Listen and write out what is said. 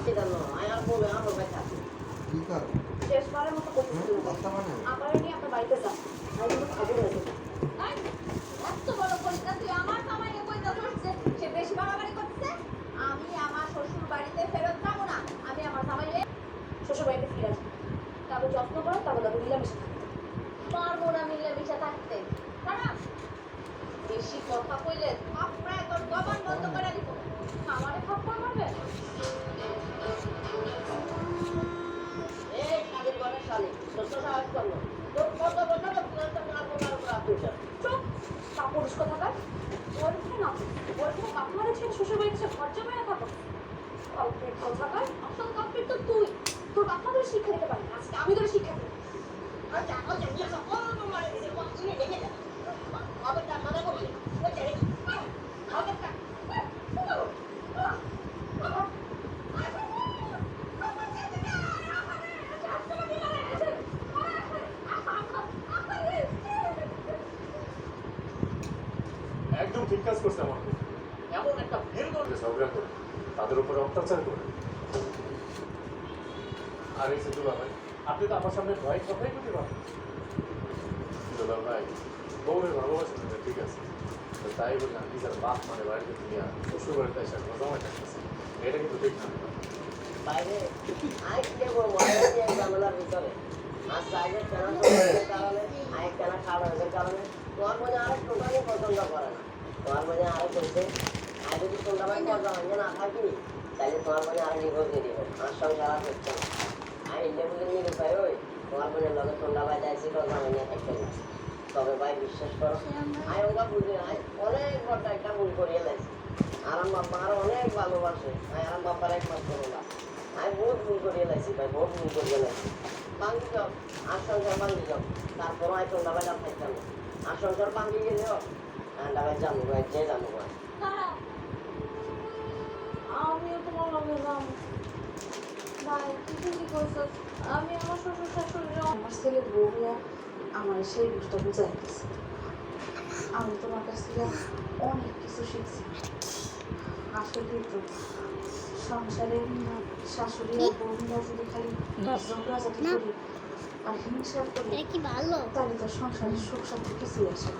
সেটা আর বলে আমার ভাই থাকে কি কর মতো করতে মানে আমার বাড়িতে যান আমি কিন্তু খবর আই, এত তুই আমার কামাইয়ে কইতা ধরছে সে বেশি আমি আমার শ্বশুর বাড়িতে ফেরত যাব না আমি আমার জামাইয়ে শ্বশুর বাড়িতে ফিরে আসব তারপর যত্ন করো তারপর তারপর মিলামিশে। পারব না মিলে মিশে থাকতে তারা বেশি কথা কইলে আপনার জবান বন্ধ করে দিব আমারে থাপ্পড় মারবে চুপ কাপুরুষ কোথাকার ওর না ওর থেকে বাপ মারা ছেড়ে শ্বশুর বাড়িতে এসে ঘর জমায় না থাকো কালপেট কোথাকার আসল কাপড় তো তুই তোর বাপ মা তোর শিক্ষা দিতে পারে আজকে আমি তোর শিক্ষা দেবো আচ্ছা আচ্ছা নিয়ে আসো ও মারে দিছে ও তুমি দেখে যা কবে টাকা দেবো বলে ওই ছেড়ে কবে টাকা একদম ঠিক কাজ করছে আমার এমন একটা ভিড় যে ঝগড়া করে তাদের উপরে অত্যাচার করে। আর এই দুলা ভাই আপনি তো আমার সামনে ভয় কথাই করতে পারেন দুলা ভাই বউরে ভালোবাসেন ঠিক আছে। তো তাই বলে আমি যার বাপ মানে বাড়িতে দিয়া শ্বশুর বাড়িতে এসে জমায় থাকতেছে এটা কিন্তু ঠিক না। বাইরে আই কে বলব আই কে ঝামেলার ভিতরে। আর সাইডের কেনা তোমাদের কারণে আই কেনা কারণে তোমার মনে আরেক টোটালি পছন্দ করে। না তোমার মনে আরেক বলছে আই যদি পর্দা ভাঙে না থাকি, তাহলে তোমার মনে আরেক নিখোঁজ দিয়ে দিব। আর সংসার আর হচ্ছে না। ইন্ডিয়া বলে নিয়ে পাই ওই তোমার মনে লগে তোমরা যাইছি পর্দা ভাঙে থাকতে না তবে ভাই বিশ্বাস করো আই ওটা বুঝি আই অনেক বড় একটা ভুল করিয়ে লাইছি আরাম বাপ্পা আর অনেক ভালোবাসে। আই আরাম বাপ্পার একমাত্র না আমি বহুত ভুল করিয়ে লাইছি ভাই, বহুত ভুল করিয়ে লাইছি ভাঙ্গি যাও আর সংসার ভাঙ্গি যাও তারপর হয়তো ডাবাই ডাব থাকতাম না। আর সংসার ভাঙ্গি গেলেও ডাবাই জানব ভাই যে জানব ভাই আমিও তোমার লগে যাম। ভাই তুই ঠিকই কইছস আমি আমার শ্বশুর শাশুড়ি আমার ছেলে বউরা আমার সেই বিষয়টা বুঝাই গেছে আমি তোমার কাছ থেকে অনেক কিছু শিখছি। আসলে তো সংসারে শাশুড়ি আর বউরা যদি খালি ঝগড়াঝাটি করি আর হিংসা করি ভালো? তাহলে তো সংসারে সুখ শান্তি কিছুই আসে